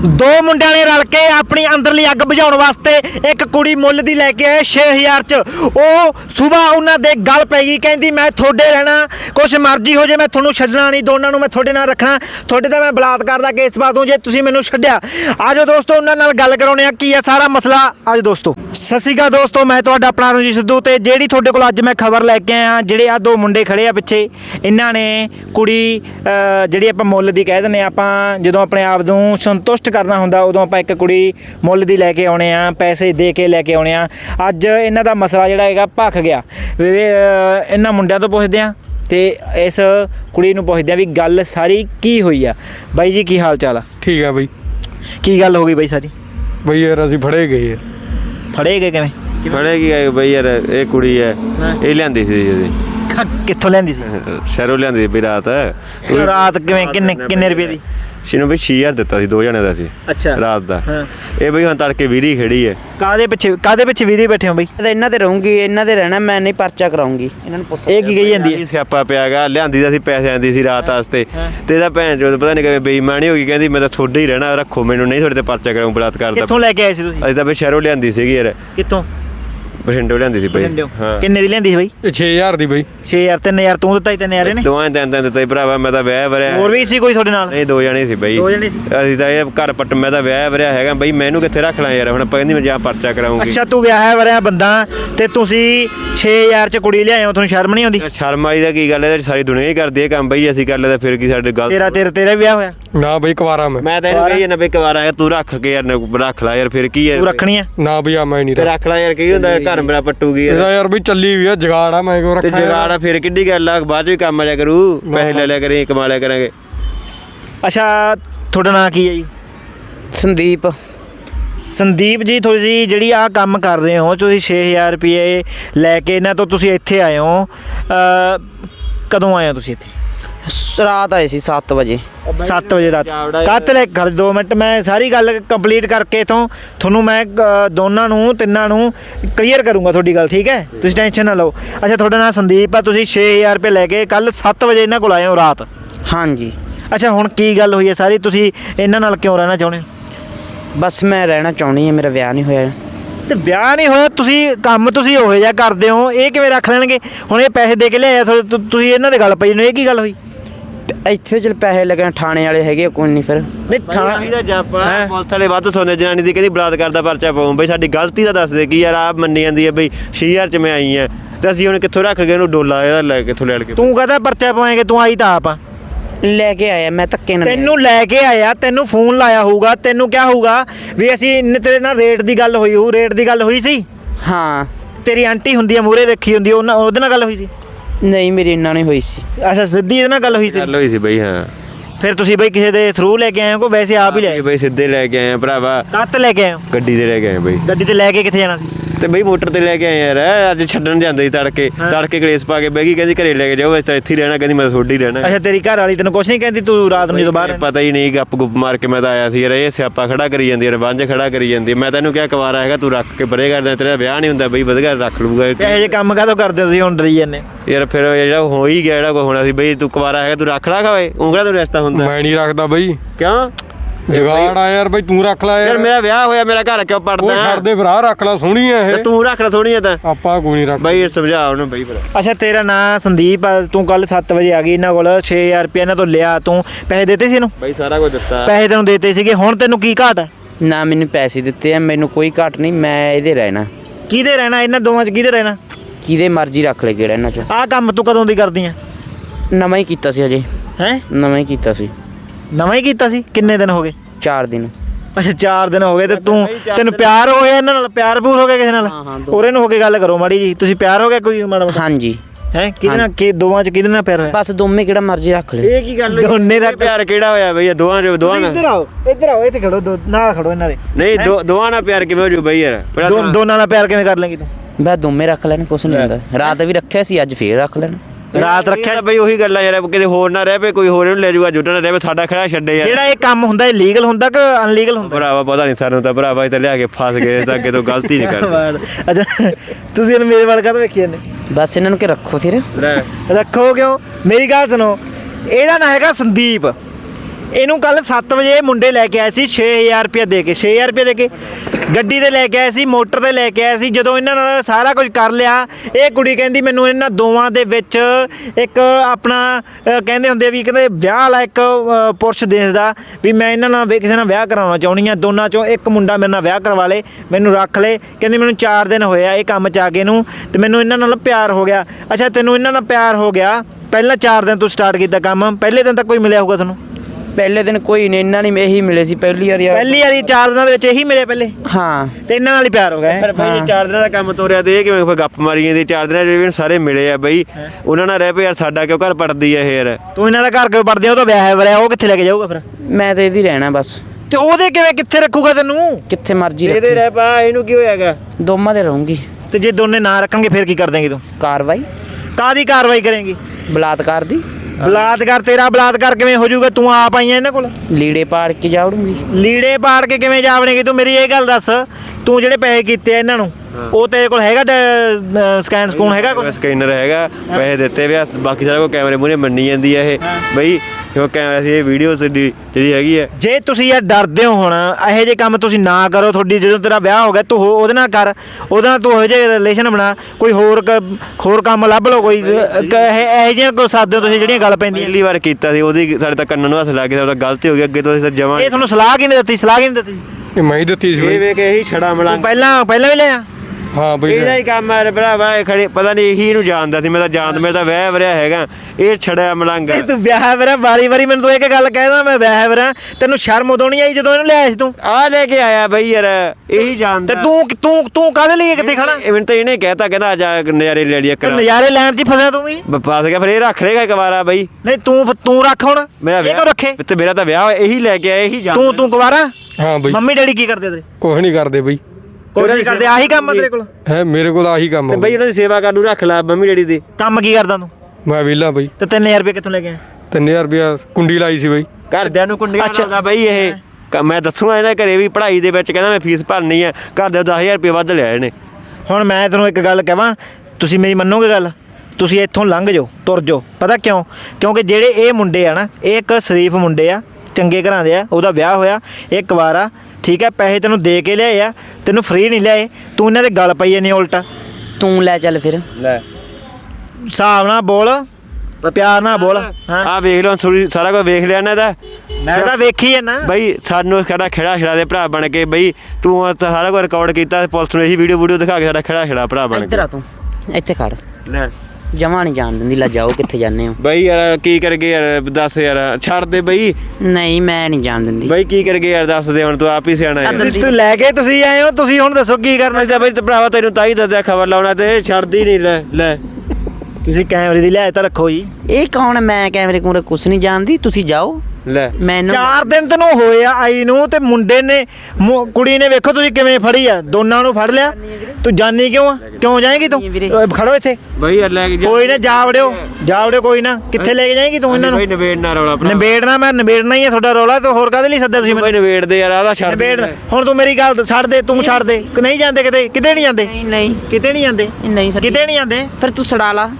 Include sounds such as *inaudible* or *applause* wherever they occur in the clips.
ਦੋ ਮੁੰਡਿਆਂ ਨੇ ਰਲ ਕੇ ਆਪਣੀ ਅੰਦਰਲੀ ਅੱਗ ਬੁਝਾਉਣ ਵਾਸਤੇ ਇੱਕ ਕੁੜੀ ਮੁੱਲ ਦੀ ਲੈ ਕੇ ਆਏ 6000 ਚ। ਉਹ ਸਵੇਰ ਉਹਨਾਂ ਦੇ ਗੱਲ ਪੈ ਗਈ, ਕਹਿੰਦੀ, ਮੈਂ ਤੁਹਾਡੇ ਰਹਿਣਾ, ਕੁਛ ਮਰਜ਼ੀ ਹੋ ਜੇ, ਮੈਂ ਤੁਹਾਨੂੰ ਛੱਡਣਾ ਨਹੀਂ, ਦੋਨਾਂ ਨੂੰ ਮੈਂ ਤੁਹਾਡੇ ਨਾਲ ਰੱਖਣਾ। ਤੁਹਾਡੇ ਤਾਂ ਮੈਂ ਬਲਾਤਕਾਰ ਦਾ ਕੇਸ ਬਾਦੋਂ ਜੇ ਤੁਸੀਂ ਮੈਨੂੰ ਛੱਡਿਆ। ਆਜੋ ਦੋਸਤੋ, ਉਹਨਾਂ ਨਾਲ ਗੱਲ ਕਰਾਉਣੇ ਆ ਕੀ ਹੈ ਸਾਰਾ ਮਸਲਾ। ਅੱਜ ਦੋਸਤੋ। ਸਤਿ ਸ਼੍ਰੀ ਅਕਾਲ ਦੋਸਤੋ, ਮੈਂ ਤੁਹਾਡਾ ਆਪਣਾ ਰਣਜੀਤ ਸਿੱਧੂ ਤੇ ਜਿਹੜੀ ਤੁਹਾਡੇ ਕੋਲ ਅੱਜ ਮੈਂ ਖਬਰ ਲੈ ਕੇ ਆਇਆ, ਜਿਹੜੇ ਆ ਦੋ ਮੁੰਡੇ ਖੜੇ ਆ ਪਿੱਛੇ, ਇਹਨਾਂ ਨੇ ਕੁੜੀ ਜਿਹੜੀ ਆਪਾਂ ਮੁੱਲ ਦੀ ਕਹਿ ਦਿੰਦੇ ਆ ਆਪਾਂ ਜਦੋਂ ਆਪਣੇ ਆਪ ਨੂੰ ਸੰਤੁਸ਼ਟ ਕਰਨਾ ਹੁੰਦਾ ਉਦੋਂ ਆਪਾਂ ਇੱਕ ਕੁੜੀ ਮੁੱਲ ਦੀ ਲੈ ਕੇ ਆਉਣੇ ਆ ਪੈਸੇ ਦੇ ਕੇ ਲੈ ਕੇ ਆਉਣੇ ਆ। ਅੱਜ ਇਹਨਾਂ ਦਾ ਮਸਲਾ ਜਿਹੜਾ ਹੈਗਾ ਭਖ ਗਿਆ। ਇਹਨਾਂ ਮੁੰਡਿਆਂ ਤੋਂ ਪੁੱਛਦੇ ਆ ਤੇ ਇਸ ਕੁੜੀ ਨੂੰ ਪੁੱਛਦੇ ਆ ਵੀ ਗੱਲ ਸਾਰੀ ਕੀ ਹੋਈ ਆ? ਬਾਈ ਜੀ ਕੀ ਹਾਲ ਚਾਲ ਆ? ਠੀਕ ਆ ਬਈ। ਕੀ ਗੱਲ ਹੋ ਗਈ ਬਾਈ ਸਾਰੀ? ਬਈ ਯਾਰ ਅਸੀਂ ਫੜੇ ਗਏ ਆ। ਫੜੇ ਗਏ ਕਿਵੇਂ? ਫੜੇ ਹੈ ਬਈ ਯਾਰ ਇਹ ਕੁੜੀ ਹੈ। ਇਹ ਲਿਆਂਦੀ ਸੀ ਜੀ ਕਿੱਥੋਂ ਲੈਂਦੀ ਸੀ? ਸ਼ਹਿਰੋਂ ਲਿਆਂਦੀ ਸੀ ਵੀ ਰਾਤ। ਰਾਤ ਕਿਵੇਂ ਕਿੰਨੇ ਕਿੰਨੇ ਰੁਪਏ ਦੀ? ਸ਼ਿਨੂ ਬਈ 6000 ਦਿੱਤਾ ਸੀ ਦੋ ਜਣੇ ਦਾ ਸੀ ਅੱਛਾ। ਰਾਤ ਦਾ। ਹਾਂ। ਇਹ ਬਈ ਹੁਣ ਤੜਕੇ ਵੀਰੀ ਖੜੀ ਹੈ ਕਾਦੇ ਪਿੱਛੇ ਕਾਦੇ ਪਿੱਛੇ ਵੀਰੇ ਬੈਠੇ ਹੋ ਬਈ? ਮੈਂ ਤਾਂ ਇਹਨਾਂ ਤੇ ਰਹੂੰਗੀ ਇਹਨਾਂ ਤੇ ਰਹਿਣਾ ਮੈਂ ਨਹੀਂ ਪਰਚਾ ਕਰਾਉਂਗੀ। ਇਹਨਾਂ ਨੂੰ ਪੁੱਛ। ਇਹ ਕੀ ਕਹੀ ਜਾਂਦੀ ਹੈ ਸਿਆਪਾ ਪਿਆਗਾ ਲਿਆਂਦੀ ਦਾ ਸੀ ਪੈਸੇ ਆਂਦੀ ਸੀ ਰਾਤ ਵਾਸਤੇ। ਤੇ ਇਹਦਾ ਭੈਣ ਚੋਦ ਪਤਾ ਨਹੀਂ ਕਿਵੇਂ ਬੇਈਮਾਨੀ ਹੋ ਗਈ ਕਹਿੰਦੀ ਮੈਂ ਤਾਂ ਤੁਹਾਡੇ ਹੀ ਰਹਿਣਾ ਰੱਖੋ ਮੈਨੂੰ ਨਹੀਂ ਤੁਹਾਡੇ ਤੇ ਪਰਚਾ ਕਰਾਉਂ ਬਲਾਤਕਾਰ ਦਾ। ਕਿੱਥੋਂ ਲੈ ਕੇ ਆਏ ਸੀ ਤੁਸੀਂ? ਅਸੀਂ ਤਾਂ ਬਈ ਸ਼ਹਿਰੋਂ ਲਿਆਂਦੀ ਸੀਗੀ ਯਾਰ। ਕਿੱਥੋਂ? ਬਠਿੰਡੋਂ ਲਿਆਂਦੀ ਸੀ ਬਈ। ਹਾਂ। ਕਿੰਨੇ ਦੀ ਲੈਂਦੀ ਸੀ ਬਈ? ਇਹ 6000 ਦੀ ਬਈ। 6000 3000 ਤੂੰ ਦਿੱਤਾ ਸੀ 3000 ਇਹਨੇ? ਦੋਵਾਂ ਤਿੰਨ ਤਿੰਨ ਦਿੱਤੇ ਭਰਾਵਾ ਮੈਂ ਤਾਂ ਵਿਆਹ ਵਰਿਆ। ਹੋਰ ਵੀ ਸੀ ਕੋਈ ਤੁਹਾਡੇ ਨਾਲ? ਨਹੀਂ ਦੋ ਜਣੇ ਸੀ ਬਈ। ਦੋ ਜਣੇ ਸੀ? ਅਸੀਂ ਤਾਂ ਇਹ ਘਰ ਪੱਟ ਮੈਂ ਤਾਂ ਵਿਆਹ ਵਰਿਆ ਹੈਗਾ। ਬਈ ਮੈਨੂੰ ਕਿੱਥੇ ਰੱਖ ਲਾਂ ਯਾਰ? ਹੁਣ ਕਹਿੰਦੀ ਮੈਂ ਜਾਂ ਪਰਚਾ ਕਰਾਉਂਗੀ ਅੱਛਾ ਤੂੰ ਵਿਆਹਿਆ ਵਰਿਆ ਬੰਦਾ ਤੇ ਤੁਸੀਂ 6000 ਚ ਕੁੜੀ ਲਿਆਏ ਹੋ ਤੁਹਾਨੂੰ ਸ਼ਰਮ ਨਹੀਂ ਆਉਂਦੀ? ਸ਼ਰਮ ਵਾਲੀ ਦਾ ਕੀ ਗੱਲ ਹੈ? ਸਾਰੀ ਦੁਨੀਆ ਹੀ ਕਰਦੀ ਹੈ ਕੰਮ। ਬਈ ਅਸੀਂ ਕਰ ਲੈਦਾ ਫਿਰ ਕੀ ਸਾਡੇ ਗਲਤ ਤੇਰਾ ਤੇਰਾ ਤੇਰਾ ਵਿਆਹ ਹੋਇਆ? ਨਾ ਬਈ ਕੁਵਾਰਾ ਮੈਂ। ਮੈਂ ਤਾਂ ਇਹਨੂੰ ਕਹੀ ਜਾਂਦਾ ਬਈ ਇੱਕ ਵਾਰ ਆਇਆ ਤੂੰ ਰੱਖ ਕੇ ਯਾਰ ਰੱਖ ਲੈ ਯਾਰ ਫਿਰ ਕੀ ਯਾਰ ਤੂੰ ਰੱਖਣੀ ਆ ਨਾ ਬਈ ਆ ਮੈਂ ਨਹੀਂ ਰੱਖ ਲੈ ਯਾਰ ਕੀ ਹੁੰਦਾ? ਘਰ ਮੇਰਾ ਪੱਟੂਗੀ ਯਾਰ। ਇਹਦਾ ਯਾਰ ਬਈ ਚੱਲੀ ਵੀ ਆ ਜਗਾੜ ਆ ਮੈਂ ਕਿਉਂ ਤੇ ਰੱਖਾਂ ਜਗਾੜਾ ਫਿਰ ਕਿੱਡੀ ਗੱਲ ਆ ਬਾਅਦ ਚ ਵੀ ਕੰਮ ਆ ਲਿਆ ਕਰੂ ਪੈਸੇ ਲੈ ਲਿਆ ਕਰੀ ਕਮਾ ਲਿਆ ਕਰਾਂਗੇ। ਅੱਛਾ ਤੁਹਾਡਾ ਨਾਂ ਕੀ ਹੈ ਜੀ? ਸੰਦੀਪ। ਸੰਦੀਪ ਜੀ ਤੁਸੀਂ ਜਿਹੜੀ ਆ ਕੰਮ ਕਰ ਰਹੇ ਹੋ ਤੁਸੀਂ 6000 ਰੁਪਏ ਲੈ ਕੇ ਇਹਨਾਂ ਤੋਂ ਤੁਸੀਂ ਇੱਥੇ ਆਏ ਹੋ। ਅ, ਕਦੋਂ ਆਏ ਹੋ ਤੁਸੀਂ ਇੱਥੇ? ਰਾਤ ਆਏ ਸੀ 7 ਵਜੇ। 7 ਵਜੇ ਰਾਤ। ਕੱਤ ਲੈ ਖੜ 2 ਮਿੰਟ ਮੈਂ ਸਾਰੀ ਗੱਲ ਕੰਪਲੀਟ ਕਰਕੇ ਇਥੋਂ ਤੁਹਾਨੂੰ ਮੈਂ ਅ, ਦੋਨਾਂ ਨੂੰ ਤਿੰਨਾਂ ਨੂੰ ਕਲੀਅਰ ਕਰੂੰਗਾ ਤੁਹਾਡੀ ਗੱਲ ਠੀਕ ਹੈ? ਤੁਸੀਂ ਟੈਨਸ਼ਨ ਨਾ ਲਓ। ਅੱਛਾ ਤੁਹਾਡਾ ਨਾਮ ਸੰਦੀਪ ਆ ਤੁਸੀਂ 6000 ਰੁਪਏ ਲੈ ਕੇ ਕੱਲ 7 ਵਜੇ ਇਹਨਾਂ ਕੋਲ ਆਏ ਹੋ ਰਾਤ। ਹਾਂਜੀ। ਅੱਛਾ ਹੁਣ ਕੀ ਗੱਲ ਹੋਈ ਹੈ ਸਾਰੀ? ਤੁਸੀਂ ਇਹਨਾਂ ਨਾਲ ਕਿਉਂ ਰਹਿਣਾ ਚਾਹੁੰਦੇ ਹੋ? ਬਸ ਮੈਂ ਰਹਿਣਾ ਚਾਹੁੰਦੀ ਹਾਂ ਮੇਰਾ ਵਿਆਹ ਨਹੀਂ ਹੋਇਆ। ਤੇ ਵਿਆਹ ਨਹੀਂ ਹੋਇਆ ਤੁਸੀਂ ਕੰਮ ਤੁਸੀਂ ਉਹੋ ਜਿਹਾ ਕਰਦੇ ਹੋ ਇਹ ਕਿਵੇਂ ਰੱਖ ਲੈਣਗੇ? ਹੁਣ ਇਹ ਪੈਸੇ ਦੇ ਕੇ ਲਿਆਇਆ ਤੁ- ਤੁ- ਤੁਸੀਂ ਇਹਨਾਂ ਦੇ ਗੱਲ ਪਈ ਨੂੰ ਇਹ ਕੀ ਗੱਲ ਹੋਈ? ਇੱਥੇ ਚਲ ਪੈਸੇ ਲੱਗਣ ਥਾਣੇ ਵਾਲੇ ਹੈਗੇ ਆ, ਕੋਈ ਨਹੀਂ ਫਿਰ। ਨਹੀਂ ਥਾਂ ਦਾ ਜਾਪਾ ਹੈਂ? ਪੁਲਿਸ ਵਾਲੇ ਵੱਧ ਸੋਨੇ ਜਨਾਨੀ ਦੀ ਕਹਿੰਦੀ ਬਲਾਤਕਾਰ ਦਾ ਪਰਚਾ ਪਾਉਂ। ਬਈ ਸਾਡੀ ਗਲਤੀ ਦਾ ਦੱਸ ਦੇ ਕੀ ਯਾਰ ਆਪ ਮੰਨੀ ਜਾਂਦੀ ਹੈ ਬਈ 6000 ਚ ਮੈਂ ਆਈ ਆ। ਤੇ ਅਸੀਂ ਹੁਣ ਕਿੱਥੋਂ ਰੱਖ ਗਏ ਉਹਨੂੰ ਡੋਲਾ ਇਹਦਾ ਲੈ ਕਿੱਥੋਂ ਲੈ ਕੇ। ਤੂੰ ਕਹਦਾ ਪਰਚਾ ਪਾਏਂਗੇ ਤੂੰ ਆਈ ਤਾਂ ਆਪ ਆ। ਲੈ ਕੇ ਆਇਆ ਮੈਂ ਧੱਕੇ ਨਾਲ ਤੈਨੂੰ ਲੈ ਕੇ ਆਇਆ ਤੈਨੂੰ ਫੋਨ ਲਾਇਆ ਹੋਊਗਾ ਤੈਨੂੰ ਕਿਹਾ ਹੋਊਗਾ ਵੀ ਅਸੀਂ ਇੰਨੇ ਤੇਰੇ ਨਾਲ ਰੇਟ ਦੀ ਗੱਲ ਹੋਈ ਹੋਊ ਰੇਟ ਦੀ ਗੱਲ ਹੋਈ ਸੀ? ਹਾਂ। ਤੇਰੀ ਆਂਟੀ ਹੁੰਦੀ ਆ ਮੂਰੇ ਰੱਖੀ ਹੁੰਦੀ ਆ, ਉਹਨਾਂ ਉਹਦੇ ਨਾਲ ਗੱਲ ਹੋਈ ਸੀ? ਨਹੀਂ ਮੇਰੀ ਇੰਨਾ ਨਹੀਂ ਹੋਈ ਸੀ। ਅੱਛਾ ਸਿੱਧੀ ਇਹਦੇ ਨਾਲ ਗੱਲ ਹੋਈ ਤੇਰੀ ਗੱਲ ਹੋਈ ਸੀ ਬਈ ਹਾਂ। ਫਿਰ ਤੁਸੀਂ ਬਈ ਕਿਸੇ ਦੇ ਥਰੂ ਲੈ ਕੇ ਆਏ ਹੋ ਕੋ ਵੈਸੇ ਆਪ ਹੀ ਲੈ ਆਏ? ਬਈ ਸਿੱਧੇ ਲੈ ਕੇ ਆਏ ਆ ਭਰਾਵਾ। ਕੱਤ ਲੈ ਕੇ ਆਏ ਹੋ? ਗੱਡੀ ਤੇ ਲੈ ਕੇ ਆਏ ਬਈ। ਗੱਡੀ ਤੇ ਲੈ ਕੇ ਕਿੱਥੇ ਜਾਣਾ ਸੀ? ਤੇ ਬਈ ਮੋਟਰ ਤੇ ਲੈ ਕੇ ਆਏ ਯਾਰ ਅੱਜ ਛੱਡਣ ਜਾਂਦੇ ਸੀ ਤੜਕੇ ਤੜਕੇ ਕਲੇਸ ਪਾ ਕੇ ਬਹਿ ਗਈ ਕਹਿੰਦੀ ਘਰੇ ਲੈ ਕੇ ਜਾਓ ਅਸੀਂ ਤਾਂ ਇੱਥੇ ਹੀ ਰਹਿਣਾ ਕਹਿੰਦੀ ਮੈਂ ਤੁਹਾਡੇ ਹੀ ਰਹਿਣਾ। ਅੱਛਾ ਤੇਰੀ ਘਰ ਵਾਲੀ ਤੈਨੂੰ ਕੁਛ ਨਹੀਂ ਕਹਿੰਦੀ ਤੂੰ ਰਾਤ ਨੂੰ ਜਦੋਂ ਬਾਹਰ ਪਤਾ ਹੀ ਨਹੀਂ ਗੱਪ ਗੁੱਪ ਮਾਰ ਕੇ ਮੈਂ ਤਾਂ ਆਇਆ ਸੀ ਯਾਰ ਇਹ ਸਿਆਪਾ ਖੜਾ ਕਰੀ ਜਾਂਦੀ ਹੈ ਰਵੰਜ ਖੜਾ ਕਰੀ ਜਾਂਦੀ ਮੈਂ ਤੈਨੂੰ ਕਿਹਾ ਕੁਵਾਰਾ ਹੈਗਾ ਤੂੰ ਰੱਖ ਕੇ ਪਰੇ ਕਰਦਾ ਤੇਰਾ ਵਿਆਹ ਨਹੀਂ ਹੁੰਦਾ ਬਈ ਵਧੀਆ ਰੱਖ ਲੂਗਾ ਤੇ ਇਹੋ ਜਿਹੇ ਕੰਮ ਕਾਹਤੋਂ ਕਰਦੇ ਤੁਸੀਂ ਹੁਣ ਡਰੀ ਜਾਂਦੇ? ਯਾਰ ਫਿਰ ਜਿਹੜਾ ਹੋ ਹੀ ਗਿਆ ਜਿਹੜਾ ਕੋ ਹੋਣਾ ਸੀ ਬਈ ਤੂੰ ਕੁਵਾਰਾ ਹੈਗਾ ਤੂੰ ਰੱਖ ਲਾ ਖਾਵੇ ਉਂਗਲਾ ਤੋਂ ਰਿਸ਼ਤਾ ਹੁੰਦਾ। ਮੈਂ ਨਹੀਂ ਰੱਖਦਾ ਬਈ। ਕਿਉਂ? ਜਗਾੜ ਆ ਯਾਰ ਬਈ ਤੂੰ ਰੱਖ ਲੈ ਯਾਰ ਮੇਰਾ ਵਿਆਹ ਹੋਇਆ ਮੇਰਾ ਘਰ ਕਿਉਂ ਉਹ ਪੜਦਾ ਛੱਡ ਦੇ ਭਰਾ ਰੱਖ ਲੈ ਸੋਹਣੀ ਆ ਤੇ ਇਹ। ਤੂੰ ਰੱਖ ਲੈ ਥੋੜੀ ਤਾਂ। ਆਪਾਂ ਕੋਈ ਨਹੀਂ ਰੱਖ ਬਈ ਸਮਝਾ ਉਹਨੂੰ ਬਈ ਫਿਰ। ਅੱਛਾ ਤੇਰਾ ਨਾਂ ਸੰਦੀਪ ਆ ਤੂੰ ਕੱਲ 7 ਵਜੇ ਆ ਗਈ ਇਹਨਾਂ ਕੋਲ 6000 ਰੁਪਏ ਇਹਨਾਂ ਤੋਂ ਲਿਆ ਤੂੰ ਪੈਸੇ ਦਿੱਤੇ ਸੀ ਇਹਨੂੰ? ਬਈ ਸਾਰਾ ਕੁਝ ਦਿੱਤਾ। ਪੈਸੇ ਤੈਨੂੰ ਦਿੱਤੇ ਸੀਗੇ ਹੁਣ ਤੈਨੂੰ ਕੀ ਘਾਟ ਹੈ ਨਾ ਮੈਨੂੰ ਪੈਸੇ ਦਿੱਤੇ ਆ ਮੈਨੂੰ ਕੋਈ ਘਾਟ ਨਹੀਂ ਮੈਂ ਇਹਦੇ ਰਹਿਣਾ। ਕਿਹਦੇ ਰਹਿਣਾ ਇਹਨਾਂ ਦੋਵਾਂ 'ਚ ਕਿਹਦੇ ਰਹਿਣਾ? ਕਿਹਦੇ ਮਰਜ਼ੀ ਰੱਖ ਲੈ ਕਿਹੜਾ ਇਹਨਾਂ ਚੋਂ। ਆਹ ਕੰਮ ਤੂੰ ਕਦੋਂ ਦੀ ਕਰਦੀ ਆ? ਨਵਾਂ ਹੀ ਕੀਤਾ ਸੀ ਅਜੇ ਹੈ? ਨਵਾਂ ਹੀ ਕੀਤਾ ਸੀ। ਨਵਾਂ ਹੀ ਕੀਤਾ ਸੀ? ਕਿੰਨੇ ਦਿਨ ਹੋ ਗਏ? 4 ਦਿਨ। ਅੱਛਾ 4 ਦਿਨ ਹੋ ਗਏ ਤੇ ਤੂੰ ਤੈਨੂੰ ਪਿਆਰ ਹੋਇਆ ਇਹਨਾਂ ਨਾਲ? ਪਿਆਰ ਪੂਰ ਹੋ ਗਿਆ ਕਿਸੇ ਨਾਲ? ਉਹਰੇ ਨੂੰ ਹੋ ਕੇ ਗੱਲ ਕਰੋ ਮਾੜੀ ਜੀ ਤੁਸੀਂ ਪਿਆਰ ਹੋ ਗਿਆ ਕੋਈ ਮਾੜਾ ਹਾਂਜੀ। ਹੈ? ਕਿਹਦੇ ਨਾਲ? ਕਿ ਦੋਵਾਂ 'ਚ ਕਿਹਦੇ ਨਾਲ ਪਿਆਰ ਹੋਇਆ? ਬਸ ਦੋਵੇਂ ਕਿਹੜਾ ਮਰਜ਼ੀ ਰੱਖ ਲੈ ਇਹ ਕੀ ਗੱਲ ਦੋਨੇ ਦਾ ਪਿਆਰ ਕਿਹੜਾ ਹੋਇਆ ਬਈ? ਦੋਵਾਂ ਚ ਦੋਵਾਂ ਨਾਲ? ਇੱਧਰ ਆਓ ਇੱਧਰ ਆਓ ਇੱਥੇ ਖੜੋ ਦੋ ਨਾਲ ਖੜੋ ਇਹਨਾਂ ਦੇ। ਨਹੀਂ ਦੋ- ਦੋਵਾਂ ਨਾਲ ਪਿਆਰ ਕਿਵੇਂ ਹੋ ਜੂ ਬਈ ਯਾਰ? ਦੋਨਾਂ ਨਾਲ ਪਿਆਰ ਕਿਵੇਂ ਕਰ ਲੇਂਗੀ ਤੂੰ? ਬਸ ਦੋਵੇਂ ਰੱਖ ਲੈਣ ਕੁਛ ਨਹੀਂ ਹੁੰਦਾ। ਰਾਤ ਵੀ ਰੱਖਿਆ ਸੀ ਅੱਜ ਫੇਰ ਰੱਖ ਲੈਣ। ਰਾਤ ਰੱਖਿਆ ਬਈ ਉਹੀ ਗੱਲ ਆ ਯਾਰ ਕਿਤੇ ਹੋਰ ਨਾ ਰਹਿ ਪਏ ਕੋਈ ਹੋਰ ਇਹਨੂੰ ਲੈ ਜਾਊਗਾ ਜੁੱਟਾ ਨਾ ਰਹਿ ਪਏ ਸਾਡਾ ਖੜਾ ਛੱਡੇ ਯਾਰ। ਜਿਹੜਾ ਇਹ ਕੰਮ ਹੁੰਦਾ ਇਹ ਲੀਗਲ ਹੁੰਦਾ ਕਿ ਅਨਲੀਗਲ ਹੁੰਦਾ? ਭਰਾਵਾ ਪਤਾ ਨਹੀਂ ਸਾਨੂੰ ਤਾਂ ਭਰਾਵਾ ਇਹ ਤਾਂ ਲਿਆ ਕੇ ਫਸ ਗਏ ਇਸ ਅੱਗੇ ਤੋਂ ਗਲਤੀ ਨਹੀਂ ਕਰਦੇ। *laughs* ਅੱਛਾ ਤੁਸੀਂ ਹੁਣ ਮੇਰੇ ਵੱਲ ਕਾਹਤੋਂ ਵੇਖੀ ਜਾਂਦੇ ਬਸ ਇਹਨਾਂ ਨੂੰ ਕਿ ਰੱਖੋ ਫਿਰ। ਰੱਖੋ ਕਿਉਂ? ਮੇਰੀ ਗੱਲ ਸੁਣੋ ਇਹਦਾ ਨਾਂ ਹੈਗਾ ਸੰਦੀਪ। ਇਹਨੂੰ ਕੱਲ 7 ਵਜੇ ਇਹ ਮੁੰਡੇ ਲੈ ਕੇ ਆਏ ਸੀ 6000 ਰੁਪਏ ਦੇ ਕੇ 6000 ਰੁਪਏ ਦੇ ਕੇ। ਗੱਡੀ ਤੇ ਲੈ ਕੇ ਆਏ ਸੀ ਮੋਟਰ ਤੇ ਲੈ ਕੇ ਆਏ ਸੀ ਜਦੋਂ ਇਹਨਾਂ ਨਾਲ ਸਾਰਾ ਕੁਝ ਕਰ ਲਿਆ ਇਹ ਕੁੜੀ ਕਹਿੰਦੀ ਮੈਨੂੰ ਇਹਨਾਂ ਦੋਵਾਂ ਦੇ ਵਿੱਚ ਇੱਕ ਆਪਣਾ ਅਹ, ਕਹਿੰਦੇ ਹੁੰਦੇ ਆ ਵੀ ਕਹਿੰਦੇ ਵਿਆਹ ਵਾਲਾ ਇੱਕ ਅਹ, ਪੁਰਸ਼ ਦੇਖਦਾ ਵੀ ਮੈਂ ਇਹਨਾਂ ਨਾਲ ਵੀ ਕਿਸੇ ਨਾਲ ਵਿਆਹ ਕਰਾਉਣਾ ਚਾਹੁੰਦੀ ਆ ਦੋਨਾਂ ਚੋਂ ਇੱਕ ਮੁੰਡਾ ਮੇਰੇ ਨਾਲ ਵਿਆਹ ਕਰਵਾ ਲੇ ਮੈਨੂੰ ਰੱਖ ਲੇ ਕਹਿੰਦੀ ਮੈਨੂੰ 4 ਦਿਨ ਹੋਇਆ ਇਹ ਕੰਮ ਚ ਆ ਕੇ ਨੂੰ ਤੇ ਮੈਨੂੰ ਇਹਨਾਂ ਨਾਲ ਪਿਆਰ ਹੋ ਗਿਆ। ਅੱਛਾ ਤੈਨੂੰ ਇਹਨਾਂ ਨਾਲ ਪਿਆਰ ਹੋ ਗਿਆ ਪਹਿਲਾਂ 4 ਦਿਨ ਤੋਂ ਸਟਾਰਟ ਕੀਤਾ ਕੰਮ ਪਹਿਲੇ ਦਿਨ ਤਾਂ ਕੋਈ ਮਿਲਿਆ ਹੋਊਗਾ ਤੁਹਾਨੂੰ? ਪਹਿਲੇ ਦਿਨ ਕੋਈ ਨਹੀਂ ਇਹਨਾਂ ਨੇ ਇਹੀ ਮਿਲੇ ਸੀ ਪਹਿਲੀ ਵਾਰ ਯਾਰ ਪਹਿਲੀ ਵਾਰੀ 4 ਦਿਨਾਂ ਦੇ ਵਿੱਚ ਇਹੀ ਮਿਲੇ ਪਹਿਲੇ? ਹਾਂ। ਤੇ ਇਹਨਾਂ ਨਾਲ ਹੀ ਪਿਆਰ ਹੋ ਗਿਆ ਹੈਂ? ਪਰ ਬਈ ਚਾਰ ਦਿਨਾਂ ਦਾ ਕੰਮ ਤੋਰਿਆ ਤੇ ਇਹ ਕਿਵੇਂ ਫਿਰ ਗੱਪ ਮਾਰੀ ਜਾਂਦੀ? ਚਾਰ ਦਿਨਾਂ ਚ ਵੀ ਸਾਰੇ ਮਿਲੇ ਆ ਬਈ। ਉਹਨਾਂ ਨਾਲ ਰਹਿ ਪਏ ਯਾਰ ਸਾਡਾ ਕਿਉਂ ਘਰ ਪੜਦੀ ਆ ਇਹ ਯਾਰ? ਤੂੰ ਇਹਨਾਂ ਦਾ ਘਰ ਕਿਉਂ ਪੜਦੇ ਉਹ ਤਾਂ ਵਿਆਹ ਹੈ ਵਰਿਆ ਉਹ ਕਿੱਥੇ ਲੈ ਕੇ ਜਾਊਗਾ ਫਿਰ? ਮੈਂ ਤਾਂ ਇਹਦੀ ਰਹਿਣਾ ਬਸ। ਤੇ ਉਹਦੇ ਕਿਵੇਂ ਕਿੱਥੇ ਰੱਖੂਗਾ ਤੈਨੂੰ? ਕਿੱਥੇ ਮਰਜ਼ੀ ਇਹਦੇ ਰਹਿ ਪਾ ਇਹਨੂੰ ਕੀ ਹੋਇਆਗਾ ਦੋਵਾਂ ਦੇ ਰਹੂੰਗੀ। ਤੇ ਜੇ ਦੋਨੇ ਨਾ ਰੱਖਣਗੇ ਫਿਰ ਕੀ ਕਰ ਦੇਂਗੀ ਤੂੰ? ਕਾਰਵਾਈ। ਕਾਦੀ ਕਾਰਵਾਈ ਕਰੇਂਗੀ? ਬਲਾਤਕਾਰ ਦੀ। ਬਲਾਤਕਾਰ ਤੇਰਾ ਬਲਾਤਕਾਰ ਕਿਵੇਂ ਹੋ ਜਾਊਗਾ? ਤੂੰ ਆਪ ਆਈਆਂ ਇਹਨਾਂ ਕੋਲ? ਲੀੜੇ ਪਾੜ ਕੇ ਜਾਵੜੂੰਗੀ। ਲੀੜੇ ਪਾੜ ਕੇ ਕਿਵੇਂ ਜਾਵਣੇਗੀ ਤੂੰ ਮੇਰੀ ਇਹ ਗੱਲ ਦੱਸ। ਤੂੰ ਜਿਹੜੇ ਪੈਸੇ ਕੀਤੇ ਆ ਇਹਨਾਂ ਨੂੰ ਉਹ ਤੇਰੇ ਕੋਲ ਹੈਗਾ ਸਕੈਨ ਸਕੂਨ ਹੈਗਾ ਕੋਈ? ਸਕੈਨਰ ਹੈਗਾ ਪੈਸੇ ਦਿੱਤੇ ਵੇ ਆ, ਬਾਕੀ ਸਾਰਾ ਕੋ ਕੈਮਰੇ ਮੂਹਰੇ ਮੰਨੀ ਜਾਂਦੀ ਆ ਇਹ। ਬਈ ਜੋ ਕੈਮਰਾ ਸੀ ਇਹ ਵੀਡੀਓ ਦੀ ਜਿਹੜੀ ਹੈਗੀ ਆ। ਜੇ ਤੁਸੀਂ ਯਾਰ ਡਰਦੇ ਹੋ ਹੁਣ ਇਹੋ ਜਿਹੇ ਕੰਮ ਤੁਸੀਂ ਨਾ ਕਰੋ ਤੁਹਾਡੀ ਜਦੋਂ ਤੇਰਾ ਵਿਆਹ ਹੋ ਗਿਆ ਤੂੰ ਹੋ- ਉਹਦੇ ਨਾਲ ਕਰ ਉਹਦੇ ਨਾਲ ਤੂੰ ਇਹੋ ਜਿਹੇ ਰਿਲੇਸ਼ਨ ਬਣਾ ਕੋਈ ਹੋਰ ਕ- ਹੋਰ ਕੰਮ ਲੱਭ ਲਓ ਕੋਈ ਕ- ਇਹ ਇਹੋ ਜਿਹੀਆਂ ਕੋ ਸਾਦੇ ਹੋ ਤੁਸੀਂ ਜਿਹੜੀਆਂ ਗੱਲ ਪੈਂਦੀਆਂ। ਪਹਿਲੀ ਵਾਰ ਕੀਤਾ ਸੀ ਉਹਦੀ ਸਾਡੇ ਤਾਂ ਕੰਨਾਂ ਨੂੰ ਹੱਥ ਲੱਗ ਗਿਆ ਉਹਦਾ ਗਲਤੀ ਹੋ ਗਈ ਅੱਗੇ ਤੋਂ ਅਸੀਂ ਜਮਾਂ ਇਹ ਤੁਹਾਨੂੰ ਸਲਾਹ ਕਿਹਨੇ ਦਿੱਤੀ? ਸਲਾਹ ਕਿਹਨੇ ਦਿੱਤੀ? ਇਹ ਮੈਂ ਹੀ ਦਿੱਤੀ ਸੀ ਇਹ ਬਈ। ਵੇਖ ਇਹੀ ਛੜਾ ਤੂੰ ਮਲੰਗ। ਪਹਿਲਾਂ ਪਹਿਲਾਂ ਵੀ ਲਿਆ? ਹਾਂ ਬਈ ਇਹਦਾ ਹੀ ਕੰਮ ਹੈ ਭਰਾਵਾ ਇਹ ਖੜੇ ਪਤਾ ਨਹੀਂ ਇਹੀ ਇਹਨੂੰ ਜਾਣਦਾ ਸੀ ਮੈਂ ਤਾਂ ਜਾਣਦਾ ਤਾਂ ਵਹਿ ਵਰਿਆ ਹੈਗਾ। ਇਹ ਛੜਿਆ ਮਲੰਗ। ਇਹ ਤੂੰ ਵਿਆਹ ਵਰਾ ਵਾਰੀ ਵਾਰੀ ਮੈਨੂੰ ਤੂੰ ਇੱਕ ਗੱਲ ਕਹਿਦਾ ਮੈਂ ਵਿਆਹ ਵਰਾ ਤੈਨੂੰ ਸ਼ਰਮ ਉਦੋਂ ਨਹੀਂ ਆਈ ਜਦੋਂ ਇਹਨੂੰ ਲਿਆਇਆ ਸੀ ਤੂੰ? ਆ ਲੈ ਕੇ ਆਇਆ ਬਈ ਯਾਰ ਇਹੀ ਜਾਣਦਾ। ਤੇ ਤੂੰ ਤੂੰ ਤੂੰ ਕਾਹਦੇ ਲਈ ਕਿੱਥੇ ਖੜਾ? ਇਹ ਮੈਨੂੰ ਤਾਂ ਇਹਨੇ ਕਹਿਤਾ ਕਹਿੰਦਾ ਆ ਜਾ ਨਜ਼ਾਰੇ ਲੈ ਲਈ ਤੇ ਕਰਾ ਨਜ਼ਾਰੇ ਲੈਣ 'ਚ ਫਸਿਆ ਤੂੰ ਵੀ? ਫਸ ਗਿਆ ਫਿਰ ਇਹ ਰੱਖ ਲੇਗਾ ਇੱਕ ਵਾਰਾ ਬਈ। ਨਹੀਂ ਤੂੰ ਤੂੰ ਰੱਖ ਹੁਣ। ਮੇਰਾ ਇਹ ਕਿਉਂ ਰੱਖੇ? ਤੇ ਮੇਰਾ ਤਾਂ ਵਿਆਹ ਇਹੀ ਲੈ ਕੇ ਆਇਆ ਇਹੀ ਜਾਣਦਾ। ਤੂੰ ਤੂੰ ਕੁਵਾਰਾ ਹਾਂ ਬਈ। ਮੰਮੀ ਡੈਡੀ ਕੀ ਕਰਦੇ ਤੇਰੇ? ਕੁਛ ਨਹੀਂ ਕਰਦੇ ਬਈ। ਕੋਈ ਨਹੀਂ ਕਰਦੇ ਆਹੀ ਕੰਮ ਆ ਤੇਰੇ ਕੋਲ? ਹੈ ਮੇਰੇ ਕੋਲ ਆਹੀ ਕੰਮ ਆ ਤੇ ਬਈ। ਉਹਨਾਂ ਦੀ ਸੇਵਾ ਕਰਨ ਨੂੰ ਰੱਖ ਲੈ ਮੰਮੀ ਡੈਡੀ ਦੀ। ਕੰਮ ਕੀ ਕਰਦਾ ਤੂੰ? ਮੈਂ ਵਿਹਲਾ ਬਈ। ਤੇ 3000 ਰੁਪਏ ਕਿੱਥੋਂ ਲੈ ਕੇ ਆਇਆ? 3000 ਰੁਪਿਆ ਕੁੰਡੀ ਲਾਈ ਸੀ ਬਈ। ਘਰਦਿਆਂ ਨੂੰ ਕੁੰਡੀਆਂ। ਲਾਉਂਦਾ ਬਈ ਇਹ। ਕ- ਮੈਂ ਦੱਸੂਗਾ ਇਹਨਾਂ ਘਰੇ ਵੀ ਪੜ੍ਹਾਈ ਦੇ ਵਿੱਚ ਕਹਿੰਦਾ ਮੈਂ ਫੀਸ ਭਰਨੀ ਹੈ ਘਰਦਿਆਂ 10000 ਰੁਪਏ ਵੱਧ ਲਿਆ ਇਹਨੇ। ਹੁਣ ਮੈਂ ਤੈਨੂੰ ਇੱਕ ਗੱਲ ਕਹਾਂ ਤੁਸੀਂ ਮੇਰੀ ਮੰਨੋਗੇ ਗੱਲ? ਤੁਸੀਂ ਇੱਥੋਂ ਲੰਘ ਜਾਓ ਤੁਰ ਜਾਓ। ਪਤਾ ਕਿਉਂ? ਕਿਉਂਕਿ ਜਿਹੜੇ ਇਹ ਮੁੰਡੇ ਆ ਨਾ ਇਹ ਇੱਕ ਸ਼ਰੀਫ ਮੁੰਡੇ ਆ। ਚੰਗੇ ਘਰਾਂ ਦੇ ਆ ਉਹਦਾ ਵਿਆਹ ਹੋਇਆ ਇਹ ਕੁਵਾਰਾ ਠੀਕ ਹੈ ਪੈਸੇ ਤੈਨੂੰ ਦੇ ਕੇ ਲਿਆਏ ਆ ਤੈਨੂੰ ਫ੍ਰੀ ਨਹੀਂ ਲਿਆਏ ਤੂੰ ਇਹਨਾਂ ਦੇ ਗੱਲ ਪਈ ਨਹੀਂ ਉਲਟਾ। ਤੂੰ ਲੈ ਚੱਲ ਫਿਰ। ਲੈ। ਹਿਸਾਬ ਨਾਲ ਬੋਲ ਪਿਆਰ ਨਾਲ ਬੋਲ ਹਾਂ। ਆ ਵੇਖ ਲਓ ਥੋੜੀ ਸਾਰਾ ਕੁਝ ਵੇਖ ਲਿਆ ਇਹਨਾਂ ਦਾ। ਮੈਂ ਤਾਂ ਵੇਖੀ ਹੈ ਨਾ। ਬਈ ਸਾਨੂੰ ਸਾਡਾ ਖੇੜਾ ਖੇੜਾ ਦੇ ਭਰਾ ਬਣ ਕੇ ਬਈ ਤੂੰ ਆ ਤਾਂ ਸਾਰਾ ਕੁਝ ਰਿਕਾਰਡ ਕੀਤਾ ਪੁਲਿਸ ਨੂੰ ਇਹੀ ਵੀਡੀਓ ਵੀਡੀਓ ਦਿਖਾ ਕੇ ਸਾਡਾ ਖੇੜਾ ਖੇੜਾ ਭਰਾ ਬਣ ਇੱਧਰ ਕੇ। ਆ ਤੂੰ ਇੱਥੇ ਖੜ। ਲੈ। ਜਮਾ ਨਹੀਂ ਜਾਣ ਦਿੰਦੀ ਲੈ ਜਾਓ ਕਿੱਥੇ ਜਾਂਦੇ ਹੋ? ਬਈ ਯਾਰ ਕੀ ਕਰਗੇ ਯਾਰ? ਦੱਸ ਯਾਰ ਛੱਡ ਦੇ ਬਈ। ਨਹੀਂ ਮੈਂ ਨਹੀਂ ਜਾਣ ਦਿੰਦੀ। ਬਈ ਕੀ ਕਰਗੇ ਯਾਰ? ਦੱਸ ਦੇ ਹੁਣ ਤੂੰ ਆਪ ਹੀ ਸਿਆਣਾ ਯਾਰ। ਅੱਧ- ਤੂੰ ਲੈ ਕੇ ਤੁਸੀਂ ਆਏ ਹੋ ਤੁਸੀਂ ਹੁਣ ਦੱਸੋ ਕੀ ਕਰਨਾ ਮੈਂ ਤਾਂ ਬਈ ਤੇ ਭਰਾਵਾ ਤੈਨੂੰ ਤਾਂ ਹੀ ਦੱਸਿਆ ਖਬਰ ਲਾਉਣਾ ਤੇ ਛੱਡਦੀ ਨਹੀਂ ਲੈ ਲੈ। ਤੁਸੀਂ ਕੈਮਰੇ ਦੀ ਲਿਆਏ ਤਾਂ ਰੱਖੋ ਜੀ। ਇਹ ਕੌਣ ਹੈ? ਮੈਂ ਕੈਮਰੇ ਕੋਲ ਕੁਛ ਨਹੀਂ ਜਾਣਦੀ ਤੁਸੀਂ ਜਾਓ। ਲੈ। ਚਾਰ ਦਿਨ ਤੈਨੂੰ ਹੋਏ ਆ ਆਈ ਨੂੰ ਤੇ ਮੁੰਡੇ ਨੇ ਮੁ- ਕੁੜੀ ਨੇ ਵੇਖੋ ਤੁਸੀਂ ਕਿਵੇਂ ਫੜੀ ਆ। ਦੋਨਾਂ ਨੂੰ ਫੜ ਲਿਆ। ਤੂੰ ਜਾਣੀ ਕਿਉਂ ਆ? ਕਿਉਂ ਜਾਏਗੀ ਤੂੰ? ਖੜੋ ਇੱਥੇ। ਬਈ ਲੈ ਕੇ ਕੋਈ ਨਾ ਜਾ ਵੜਿਓ। ਜਾ ਵੜਿਓ ਕੋਈ ਨਾ। ਕਿੱਥੇ ਲੈ ਕੇ ਜਾਏਗੀ ਤੂੰ ਇਹਨਾਂ ਬਈ ਨੂੰ? ਨਵੇੜ ਨਾ ਰੌਲਾ ਭਰਾ। ਨਿਬੇੜਨਾ ਮੈਂ ਨਿਬੇੜਨਾ ਹੀ ਆ ਤੁਹਾਡਾ ਰੋਲਾ। ਤੇ ਹੋਰ ਕਾਹਦੇ ਲਈ ਸੱਦਿਆ ਤੁਸੀਂ ਬਈ ਮੈਨੂੰ? ਨਵੇੜ ਦੇ ਯਾਰ ਆਲਾ ਛੱਡ ਦੇ ਨਿਬੇੜ ਹੁਣ ਤੂੰ ਮੇਰੀ ਗੱਲ ਛੱਡ ਦੇ ਤੂੰ ਛੱਡ ਦੇ। ਕਿ ਨਹੀਂ ਜਾਂਦੇ ਕਿਤੇ ਕਿਤੇ ਨਹੀਂ ਜਾਂਦੇ। ਨਹੀਂ ਨਹੀਂ। ਕਿਤੇ ਨਹੀਂ ਜਾਂਦੇ। ਨਹੀਂ ਸਰ ਕਿਤੇ ਨਹੀਂ ਜਾਂਦੇ। ਫਿਰ ਤੂੰ ਛੜਾ ਲਾ।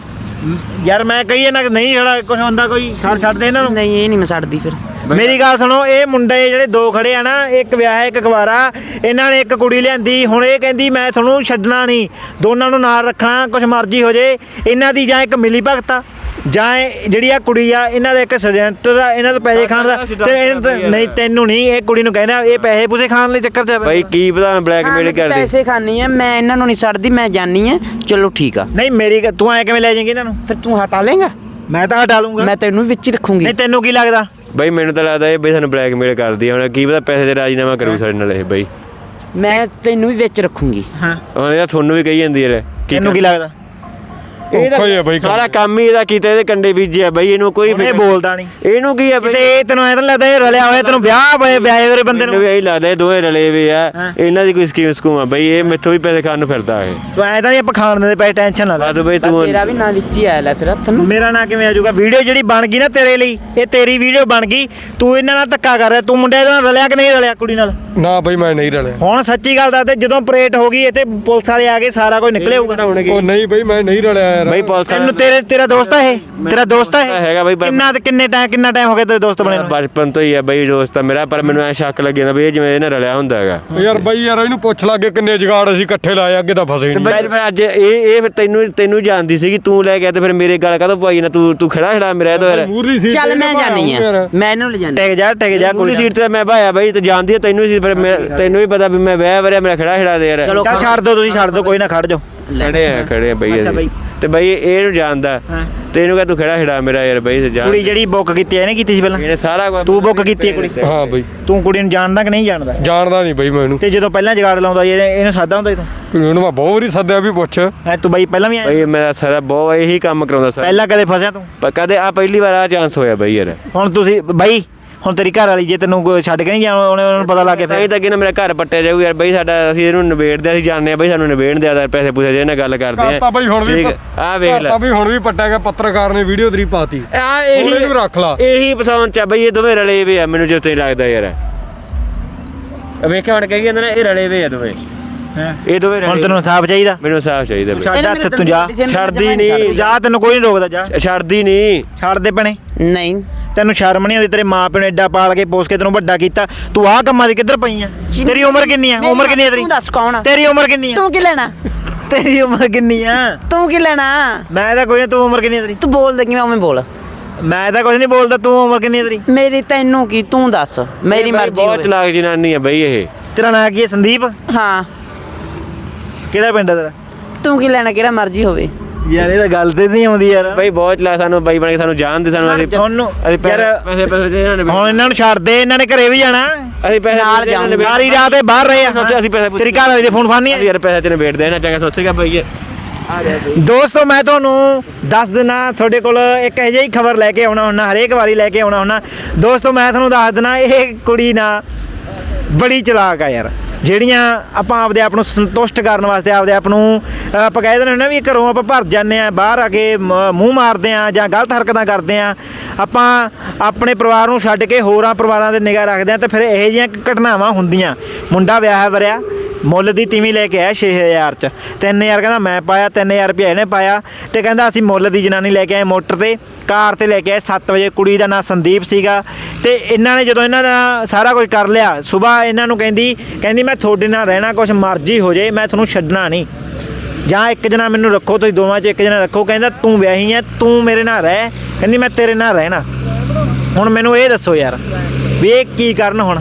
ਯਾਰ ਮੈਂ ਕਹੀਏ ਨਾ ਕਿ ਨਹੀਂ ਛੜਾ ਕੁਝ ਹੁੰਦਾ ਕੋਈ ਛੱਡ ਛੱਡ ਦੇ ਇਹਨਾਂ ਨੂੰ। ਨਹੀਂ ਇਹ ਨਹੀਂ ਮੈਂ ਛੱਡਦੀ ਫਿਰ। ਮੇਰੀ ਗੱਲ ਸੁਣੋ ਇਹ ਮੁੰਡੇ ਜਿਹੜੇ ਦੋ ਖੜੇ ਆ ਨਾ ਇੱਕ ਵਿਆਹ ਇੱਕ ਕੁਵਾਰਾ ਇਹਨਾਂ ਨੇ ਇੱਕ ਕੁੜੀ ਲਿਆਂਦੀ ਹੁਣ ਇਹ ਕਹਿੰਦੀ ਮੈਂ ਤੁਹਾਨੂੰ ਛੱਡਣਾ ਨਹੀਂ ਦੋਨਾਂ ਨੂੰ ਨਾਲ ਰੱਖਣਾ ਕੁਝ ਮਰਜ਼ੀ ਹੋ ਜੇ ਇਹਨਾਂ ਦੀ ਜਾਂ ਇੱਕ ਮਿਲੀ ਭਗਤ ਆ। ਜਾਂ ਇਹ ਜਿਹੜੀ ਆ ਕੁੜੀ ਆ ਇਹਨਾਂ ਦਾ ਇੱਕ ਸੈਡੈਂਟਰ ਆ ਇਹਨਾਂ ਤੋਂ ਪੈਸੇ ਖਾਣ ਦਾ ਤੇ ਇਹਨਾਂ ਤੋਂ- ਨਹੀਂ ਤੈਨੂੰ ਨਹੀਂ ਇਹ ਕੁੜੀ ਨੂੰ ਕਹਿਣਾ ਇਹ ਪੈਸੇ ਪੂਸੇ ਖਾਣ ਲਈ ਚੱਕਰ ਚ ਆ ਬਈ ਕੀ ਪਤਾ ਬਲੈਕਮੇਲ ਕਰਦੀ? ਪੈਸੇ ਖਾਣੀ ਆ ਮੈਂ ਇਹਨਾਂ ਨੂੰ ਨਹੀਂ ਛੱਡਦੀ ਮੈਂ ਜਾਣੀ ਆ। ਚਲੋ ਠੀਕ ਆ। ਨਹੀਂ ਮੇਰੀ ਤੂੰ ਐ ਕਿਵੇਂ ਲੈ ਜਾਏਂਗੀ ਇਹਨਾਂ ਨੂੰ? ਫਿਰ ਤੂੰ ਹਟਾ ਲੇਗਾ ਮੈਂ ਤਾਂ ਹਟਾ ਲੂੰਗਾ ਮੈਂ ਤੈਨੂੰ ਵਿੱਚ ਹੀ ਰੱਖੂੰਗੀ। ਨਹੀਂ ਤੈਨੂੰ ਕੀ ਲੱਗਦਾ? ਬਈ ਮੈਨੂੰ ਤਾਂ ਲੱਗਦਾ ਇਹ ਬਈ ਸਾਨੂੰ ਬਲੈਕਮੇਲ ਕਰਦੀ ਆ। ਹੁਣ ਕੀ ਪਤਾ ਪੈਸੇ ਦੇ ਰਾਜੀਨਾਮਾ ਕਰੂ ਸਾਡੇ ਨਾਲ ਇਹ ਬਈ। ਮੈਂ ਤੈਨੂੰ ਵੀ ਵਿੱਚ ਰੱਖੂੰਗੀ। ਹਾਂ। ਹੁਣ ਇਹ ਤੁਹਾਨੂੰ ਵੀ ਕਹੀ ਜਾਂਦੀ ਯਾਰ ਤੈਨੂੰ ਕੀ ਲੱਗਦਾ? ਔਖਾ ਹੀ ਆ ਬਈ ਕੰਮ। ਸਾਰਾ ਕੰਮ ਹੀ ਇਹਦਾ ਕੀਤਾ ਇਹਦੇ ਕੰਡੇ ਬੀਜਿਆ ਬਈ ਇਹਨੂੰ ਕੋਈ ਫਿਕਰ- ਬੋਲਦਾ ਨਹੀਂ। ਇਹਨੂੰ ਕੀ ਆ ਬਈ? ਤੇ ਇਹ ਤੈਨੂੰ ਐ ਤਾਂ ਲੱਗਦਾ ਇਹ ਰਲਿਆ ਹੋਇਆ ਤੈਨੂੰ ਵਿਆਹ ਹੋਏ ਵਿਆਹੇ ਹੋਏ ਬੰਦੇ ਮੈਨੂੰ ਨੂੰ? ਵੀ ਇਹੀ ਲੱਗਦਾ ਇਹ ਦੋਵੇਂ ਰਲੇ ਵੀ ਆ। ਇਹਨਾਂ ਦੀ ਕੋਈ ਸਕੀਮ ਸਕੂਮ ਆ ਬਈ ਇਹ ਮੈਥੋਂ ਵੀ ਪੈਸੇ ਖਾਣ ਨੂੰ ਫਿਰਦਾ ਇਹ। ਤੂੰ ਐ ਤਾਂ ਨਹੀਂ ਆਪਾਂ ਖਾਣ ਦੇ ਪੈ ਟੈਨਸ਼ਨ ਨਾ ਲੈ। ਬਸ ਬਈ ਤਾਂ ਤੂੰ ਤੇਰਾ ਵੀ ਨਾਂ ਵਿੱਚ ਹੀ ਆਇਆ ਲੈ ਫਿਰ ਹੱਥ ਨੂੰ। ਮੇਰਾ ਨਾਂ ਕਿਵੇਂ ਆ ਜਾਊਗਾ? ਵੀਡੀਓ ਜਿਹੜੀ ਬਣ ਗਈ ਨਾ ਤੇਰੇ ਲਈ ਇਹ ਤੇਰੀ ਵੀਡੀਓ ਬਣ ਗਈ। ਤੂੰ ਇਹਨਾਂ ਨਾਲ ਧੱਕਾ ਕਰ ਰਿਹਾ ਤੂੰ ਮੁੰਡੇ ਨਾਲ ਰਲਿਆ ਕਿ ਨਹੀਂ ਰਲਿਆ ਕੁੜੀ ਨਾਲ? ਨਾ ਬਈ ਮੈਂ ਨਹੀਂ ਰਲਿਆ। ਹੁਣ ਸੱਚੀ ਗੱਲ ਦੱਸ ਦੇ ਜਦੋਂ ਪਰੇਡ ਹੋ ਗਈ ਇੱਥੇ ਪੁਲਿਸ ਵਾਲੇ ਆ ਗਏ ਸਾਰਾ ਕੁਝ ਨਿਕਲੇ ਹੋਊਗਾ। ਉਹ ਨਹੀਂ ਬਈ ਮੈਂ ਨਹੀਂ ਰਲਿਆ ਯਾਰ। ਬਈ ਪੁਲਿਸ ਤੈਨੂੰ ਤੇਰੇ ਤੇਰਾ ਦੋਸਤ ਆ ਇਹ? ਤੇਰਾ ਦੋਸਤ ਆ ਇਹ? ਹੈਗਾ ਬਈ, ਪਰ- ਕਿੰਨਾ ਤੇ ਕਿੰਨੇ ਟਾਈਮ ਕਿੰਨਾ ਟਾਈਮ ਹੋ ਗਿਆ ਤੇਰੇ ਦੋਸਤ ਬਣੇ ਨੂੰ? ਬਚਪਨ ਤੋਂ ਹੀ ਆ ਬਈ ਦੋਸਤ ਆ ਮੇਰਾ ਪਰ ਮੈਨੂੰ ਐ ਸ਼ੱਕ ਲੱਗਿਆ ਨਾ ਇਹ ਜਿਵੇਂ ਇਹਨਾਂ ਰਲਿਆ ਹੁੰਦਾ ਹੈਗਾ। ਯਾਰ ਬਾਈ ਯਾਰ ਇਹਨੂੰ ਪੁੱਛ ਲਾਗੇ ਕਿੰਨੇ ਜਗਾੜ ਅਸੀਂ ਇਕੱਠੇ ਲਾਏ ਅੱਗੇ ਤਾਂ ਫਸੇ ਨਹੀਂ। ਬਈ ਫਿਰ ਅੱਜ ਇਹ ਇਹ ਫਿਰ ਤੈਨੂੰ ਤੈਨੂੰ ਜਾਣਦੀ ਸੀਗੀ ਤੂੰ ਲੈ ਗਿਆ ਤੇ ਫਿਰ ਮੇਰੇ ਗੱਲ ਕਾਹਤੋਂ ਪਵਾਈ ਨਾ ਤੂੰ ਤੂੰ ਖੜਾ ਖੜਾ ਮੇਰਾ ਤੋਂ ਯਾਰ। ਸੀ ਚੱਲ ਮੈਂ ਜਾਣੀ ਆ। ਮੈਂ ਇਹਨੂੰ ਲਿਜਾਣੀ ਟਿਕ ਜਾ ਟਿਕ ਜਾ ਕੋਈ ਸੀਟ ਤੇ ਮੈਂ ਭਾਇਆ ਬਈ ਤੇ ਜਾਣਦੀ ਆ ਤੈਨੂੰ ਸੀ ਫਿਰ ਮੈਂ- ਤੈਨੂੰ ਵੀ ਪਤਾ ਵੀ ਮੈਂ ਵਿਆਹ ਵਰਿਆ ਮੇਰਾ ਖੜਾ ਖੜਾ ਦੇ ਯਾਰ। ਚਲੋ ਚੱਲ ਛੱਡ ਦੋ ਤੁਸੀਂ ਛੱਡ ਦੋ ਕੋਈ ਨਾ ਖੜ ਜਾਓ। ਖੜੇ ਆ ਖੜੇ ਆ ਬਈ ਅੱਛਾ ਅਸੀਂ। ਬਈ। ਤੇ ਬਈ ਇਹਨੂੰ ਜਾਣਦਾ। ਹਾਂ। ਤੇ ਇਹਨੂੰ ਕਹ ਤੂੰ ਖੜਾ ਖੜਾ ਮੇਰਾ ਯਾਰ ਬਈ ਤੇ ਜਾਣ ਕੁੜੀ ਜਿਹੜੀ ਬੁੱਕ ਕੀਤੀ ਐ ਇਹਨੇ ਕੀਤੀ ਸੀ ਪਹਿਲਾਂ? ਇਹਨੇ ਸਾਰਾ ਕੁਝ ਤੂੰ book ਕੀਤੀ ਹੈ ਕੁੜੀ? ਹਾਂ ਬਈ। ਤੂੰ ਕੁੜੀ ਨੂੰ ਜਾਣਦਾ ਕਿ ਨਹੀਂ ਜਾਣਦਾ? ਜਾਣਦਾ ਨਹੀਂ ਬਈ ਮੈਨੂੰ। ਤੇ ਜਦੋਂ ਪਹਿਲਾਂ ਜਗਾੜ ਲਾਉਂਦਾ ਸੀ, ਇਹਨੇ- ਇਹਨੂੰ ਸਾਦਾ ਹੁੰਦਾ ਸੀ ਤੂੰ? ਉਹਨੂੰ ਮੈਂ ਬਹੁਤ ਵਾਰੀ ਸੱਦਿਆ ਵੀ ਪੁੱਛ। ਐ ਤੂੰ ਬਾਈ ਪਹਿਲਾਂ ਵੀ ਆਇਆ? ਬਈ ਮੇਰਾ ਸਾਰਾ ਬਹੁਤ ਇਹੀ ਕੰਮ ਕਰਾਉਂਦਾ ਸਰ। ਪਹਿਲਾਂ ਕਦੇ ਫਸਿਆ ਤੂੰ? ਪਰ ਕਦੇ ਆ ਪਹਿਲੀ ਵਾਰ ਆ ਚਾਂਸ ਹੋਇਆ ਬਈ ਯਾਰ। ਹੁਣ ਤੁਸੀਂ ਬਾਈ ਹੁਣ ਤੇਰੀ ਘਰ ਵਾਲੀ ਜੇ ਤੈਨੂੰ ਕੋਈ ਛੱਡ ਕੇ ਨਹੀਂ ਜਾਣਾ ਉਹਨੇ ਉਹਨਾਂ ਨੂੰ ਪਤਾ ਲੱਗ ਗਿਆ ਤਾਂ ਫਿਰ ਇਹ ਤਾਂ ਅੱਗੇ ਨਾ ਮੇਰਾ ਘਰ ਪੱਟਿਆ ਜਾਊ ਯਾਰ ਬਈ ਸਾਡਾ ਅਸੀਂ ਇਹਨੂੰ ਨਿਬੇੜਦੇ ਅਸੀਂ ਜਾਣਦੇ ਆ ਬਈ ਸਾਨੂੰ ਨਿਬੇੜ ਦਿਆ ਦਾ ਪੈਸੇ ਪੂਸੇ ਜੇ ਨਾਲ ਗੱਲ ਕਰਦੇ ਆ। ਤਾਂ ਬਈ ਹੁਣ ਵੀ ਆ ਵੇਖ ਲੈ। ਤਾਂ ਵੀ ਹੁਣ ਵੀ ਪੱਟਿਆ ਗਿਆ ਪੱਤਰਕਾਰ ਨੇ ਵੀਡੀਓ ਤੇਰੀ ਪਾਤੀ। ਆ ਹੁਣ ਇਹਨੂੰ ਰੱਖ ਲਾ। ਇਹੀ ਪਸੰਦ ਚ ਆ ਬਈ ਇਹ ਦੋਵੇਂ ਰਲੇ ਵੇ ਆ ਮੈਨੂੰ ਜਿੱਥੇ ਨਹੀਂ ਲੱਗਦਾ ਯਾਰ। ਆ ਵੇਖਿਆ ਹੁਣ ਕਹੀ ਜਾਂਦਾ ਨਾ ਇਹ ਰਲੇ ਵੇ ਆ ਦੋਵੇਂ। ਹੈਂ। ਇਹ ਦੋਵੇਂ ਹੁਣ ਰਲੇ ਤੈਨੂੰ ਇਨਸਾਫ ਚਾਹੀਦਾ? ਮੈਨੂੰ ਸਾਫ਼ ਚਾਹੀਦਾ ਬਈ। ਛੱਡ ਹੱਥ ਤੂੰ ਜਾ। ਛੱਡਦੀ ਨਹੀਂ ਜਾ ਤੈਨੂੰ ਕੋਈ ਨਹੀਂ ਰੋਕਦਾ ਜਾ। ਛੱਡਦੀ ਨਹੀਂ। ਛੱਡ ਦੇ ਭਣੇ। ਨਹੀਂ। ਤੈਨੂੰ ਸ਼ਰਮ ਨਹੀਂ ਆਉਂਦੀ? ਤੇਰੇ ਮਾਂ ਪਿਓ ਨੇ ਐਡਾ ਪਾਲ ਕੇ ਪੋਸ ਕੇ ਤੈਨੂੰ ਵੱਡਾ ਕੀਤਾ। ਤੂੰ ਆਹ ਕੰਮਾਂ ਦੀ ਕਿੱਧਰ ਪਈ ਆ? ਤੇਰੀ ਉਮਰ ਕਿੰਨੀ ਆ? ਉਮਰ ਕਿੰਨੀ ਆ ਤੇਰੀ? ਤੂੰ ਦੱਸ ਕੌਣ ਆ? ਤੇਰੀ ਉਮਰ ਕਿੰਨੀ ਆ? ਤੂੰ ਕੀ ਲੈਣਾ? ਤੇਰੀ ਉਮਰ ਕਿੰਨੀ ਆ? ਤੂੰ ਕੀ ਲੈਣਾ? ਮੈਂ ਤਾਂ ਕੋਈ ਨਹੀਂ ਤੂੰ ਉਮਰ ਕਿੰਨੀ ਆ ਤੇਰੀ? ਤੂੰ ਬੋਲ ਦੇ ਕਿਵੇਂ ਉਵੇਂ ਬੋਲ? ਮੈਂ ਤਾਂ ਕੁਝ ਨਹੀਂ ਬੋਲਦਾ ਤੂੰ ਉਮਰ ਕਿੰਨੀ ਆ ਤੇਰੀ? ਮੇਰੀ ਤੈਨੂੰ ਕੀ ਤੂੰ ਦੱਸ। ਮੇਰੀ ਮਰਜ਼ੀ ਬਹੁਤ ਹੋਵੇ। ਚਲਾਕ ਜਨਾਨੀ ਆ ਬਈ ਇਹ। ਤੇਰਾ ਨਾਂ ਕੀ ਹੈ ਸੰਦੀਪ? ਹਾਂ। ਕਿਹੜਾ ਪਿੰਡ ਆ ਤੇਰਾ? ਤੂੰ ਕੀ ਲੈਣਾ ਕਿਹੜਾ ਮਰਜ਼ੀ ਹੋਵੇ। ਯਾਰ ਇਹ ਤਾਂ ਗੱਲ ਤੇ ਨਹੀਂ ਆਉਂਦੀ ਯਾਰ। ਬਈ ਬਹੁਤ ਚਲਾਕ ਸਾਨੂੰ ਬਾਈ ਬਣ ਕੇ ਸਾਨੂੰ ਜਾਣਦੇ ਸਾਨੂੰ ਅਸੀਂ ਤੁਹਾਨੂੰ ਅਸੀਂ ਪੈਸੇ ਯਾਰ ਪੈਸੇ ਪੈਸੇ ਦੇ ਇਹਨਾਂ ਨੇ ਹੁਣ ਇਹਨਾਂ ਨੂੰ ਛੱਡ ਦੇ ਇਹਨਾਂ ਨੇ ਘਰੇ ਵੀ ਜਾਣਾ। ਅਸੀਂ ਪੈਸੇ ਨਾਲ ਦੇ ਜਾਊਂਗਾ। ਸਾਰੀ ਰਾਤ ਇਹ ਬਾਹਰ ਰਹੇ ਆ। ਅਸੀਂ ਪੈਸੇ ਤੇਰੀ ਘਰ ਵਾਲੀ ਦੇ ਫੋਨ ਫਾਨੀ ਅਸੀਂ ਯਾਰ ਪੈਸੇ ਤੈਨੂੰ ਵੇਟ ਦੇਣਾ ਚੰਗਾ ਸੋਚੇਗਾ ਬਈ ਦੋਸਤੋ ਮੈਂ ਤੁਹਾਨੂੰ ਦੱਸ ਦਿਨਾ ਤੁਹਾਡੇ ਕੋਲ ਇੱਕ ਇਹੋ ਜਿਹੀ ਖਬਰ ਲੈ ਕੇ ਆਉਣਾ ਹੁੰਨਾ ਹਰੇਕ ਵਾਰੀ ਲੈ ਕੇ ਆਉਣਾ ਹੁੰਨਾ ਦੋਸਤੋ ਮੈਂ ਤੁਹਾਨੂੰ ਦੱਸ ਦਿਨਾ ਇਹ ਕੁੜੀ ਨਾ ਬੜੀ ਚਲਾਕ ਆ ਯਾਰ। ਜਿਹੜੀਆਂ ਆਪਾਂ ਆਪਦੇ ਆਪ ਨੂੰ ਸੰਤੁਸ਼ਟ ਕਰਨ ਵਾਸਤੇ ਆਪਦੇ ਆਪ ਨੂੰ ਆਪਾਂ ਕਹਿ ਦਿੰਦੇ ਹੁੰਦੇ ਨਾ ਵੀ ਘਰੋਂ ਆਪਾਂ ਭਰ ਜਾਂਦੇ ਆ ਬਾਹਰ ਆ ਕੇ ਮ- ਮੂੰਹ ਮਾਰਦੇ ਆ ਜਾਂ ਗਲਤ ਹਰਕਤਾਂ ਕਰਦੇ ਆ ਆਪਾਂ ਆਪਣੇ ਪਰਿਵਾਰ ਨੂੰ ਛੱਡ ਕੇ ਹੋਰਾਂ ਪਰਿਵਾਰਾਂ ਤੇ ਨਿਗਾਹ ਰੱਖਦੇ ਆ ਤੇ ਫਿਰ ਇਹੋ ਜਿਹੀਆਂ ਘਟਨਾਵਾਂ ਹੁੰਦੀਆਂ। ਮੁੰਡਾ ਵਿਆਹ ਵਰਿਆ ਮੁੱਲ ਦੀ ਤੀਵੀਂ ਲੈ ਕੇ ਆਇਆ 6000 ਚ। 3000 ਕਹਿੰਦਾ ਮੈਂ ਪਾਇਆ 3000 ਰੁਪਏ ਇਹਨੇ ਪਾਇਆ ਤੇ ਕਹਿੰਦਾ ਅਸੀਂ ਮੁੱਲ ਦੀ ਜਨਾਨੀ ਲੈ ਕੇ ਆਏ ਮੋਟਰ ਤੇ, ਕਾਰ ਤੇ ਲੈ ਕੇ ਆਏ 7 ਵਜੇ। ਕੁੜੀ ਦਾ ਨਾਂ ਸੰਦੀਪ ਸੀਗਾ ਤੇ ਇਹਨਾਂ ਨੇ ਜਦੋਂ ਇਹਨਾਂ ਦਾ ਸਾਰਾ ਕੁਝ ਕਰ ਲਿਆ ਸਵੇਰ ਇਹਨਾਂ ਨੂੰ ਕਹਿੰਦੀ ਕਹਿੰਦੀ ਮੈਂ ਤੁਹਾਡੇ ਨਾਲ ਰਹਿਣਾ ਕੁਝ ਮਰਜ਼ੀ ਹੋ ਜੇ ਮੈਂ ਤੁਹਾਨੂੰ ਛੱਡਣਾ ਨਹੀਂ। ਜਾਂ ਇੱਕ ਜਣਾ ਮੈਨੂੰ ਰੱਖੋ, ਤੁਸੀਂ ਦੋਵਾਂ 'ਚ ਇੱਕ ਜਣਾ ਰੱਖੋ, ਕਹਿੰਦਾ ਤੂੰ ਵਿਆਹੀ ਐ, ਤੂੰ ਮੇਰੇ ਨਾਲ ਰਹਿ, ਕਹਿੰਦੀ ਮੈਂ ਤੇਰੇ ਨਾਲ ਰਹਿਣਾ। ਹੁਣ ਮੈਨੂੰ ਇਹ ਦੱਸੋ ਯਾਰ ਵੀ ਇਹ ਕੀ ਕਰਨ ਹੁਣ?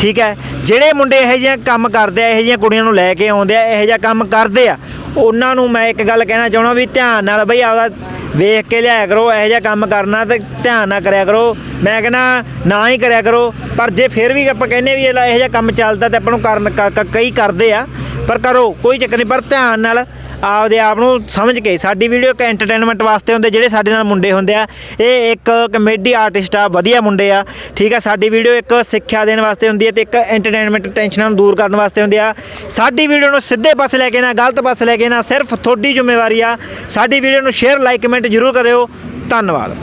ਠੀਕ ਹੈ? ਜਿਹੜੇ ਮੁੰਡੇ ਇਹੋ ਜਿਹਾ ਕੰਮ ਕਰਦੇ ਆ, ਇਹੋ ਜਿਹੀਆਂ ਕੁੜੀਆਂ ਨੂੰ ਲੈ ਕੇ ਆਉਂਦੇ ਆ, ਇਹੋ ਜਿਹਾ ਕੰਮ ਕਰਦੇ ਆ, ਉਹਨਾਂ ਨੂੰ ਮੈਂ ਇੱਕ ਗੱਲ ਕਹਿਣਾ ਚਾਹਣਾ ਵੀ ਧਿਆਨ ਨਾਲ ਬਈ ਆਪਦਾ ਵੇਖ ਕੇ ਲਿਆਇਆ ਕਰੋ, ਇਹੋ ਜਿਹਾ ਕੰਮ ਕਰਨਾ ਤੇ ਧਿਆਨ ਨਾਲ ਕਰਿਆ ਕਰੋ। ਮੈਂ ਕਹਿੰਦਾ, ਨਾ ਹੀ ਕਰਿਆ ਕਰੋ, ਪਰ ਜੇ ਫਿਰ ਵੀ ਆਪਾਂ ਕਹਿੰਦੇ ਵੀ ਇਹੋ ਜਿਹਾ ਕੰਮ ਚੱਲਦਾ ਤੇ ਆਪਾਂ ਨੂੰ ਕਰਨ ਕਈ ਕਰਦੇ ਆ, ਪਰ ਕਰੋ, ਕੋਈ ਚੱਕਰ ਨਹੀਂ, ਪਰ ਧਿਆਨ ਨਾਲ ਆਪਦੇ ਆਪ ਨੂੰ ਸਮਝ ਕੇ ਸਾਡੀ ਵੀਡੀਓ ਇੱਕ ਐਂਟਰਟੇਨਮੈਂਟ ਵਾਸਤੇ ਹੁੰਦੇ, ਜਿਹੜੇ ਸਾਡੇ ਨਾਲ ਮੁੰਡੇ ਹੁੰਦੇ ਆ, ਇਹ ਇੱਕ ਕਮੇਡੀ ਆਰਟਿਸਟ ਆ, ਵਧੀਆ ਮੁੰਡੇ ਆ, ਠੀਕ ਆ, ਸਾਡੀ ਵੀਡੀਓ ਇੱਕ ਸਿੱਖਿਆ ਦੇਣ ਵਾਸਤੇ ਹੁੰਦੀ ਹੈ ਤੇ ਇੱਕ ਐਂਟਰਟੇਨਮੈਂਟ ਟੈਨਸ਼ਨਾਂ ਨੂੰ ਦੂਰ ਕਰਨ ਵਾਸਤੇ ਹੁੰਦੀ ਆ। ਸਾਡੀ ਵੀਡੀਓ ਨੂੰ ਸਿੱਧੇ ਪਾਸੇ ਲੈ ਕੇ ਨਾ, ਗਲਤ ਪਾਸੇ ਲੈ ਕੇ ਨਾ, ਸਿਰਫ ਤੁਹਾਡੀ ਜ਼ਿੰਮੇਵਾਰੀ ਆ। ਸਾਡੀ ਵੀਡੀਓ ਨੂੰ ਸ਼ੇਅਰ ਲਾਈਕ ਕਮੈਂਟ ਜ਼ਰੂਰ ਕਰਿਓ। ਧੰਨਵਾਦ।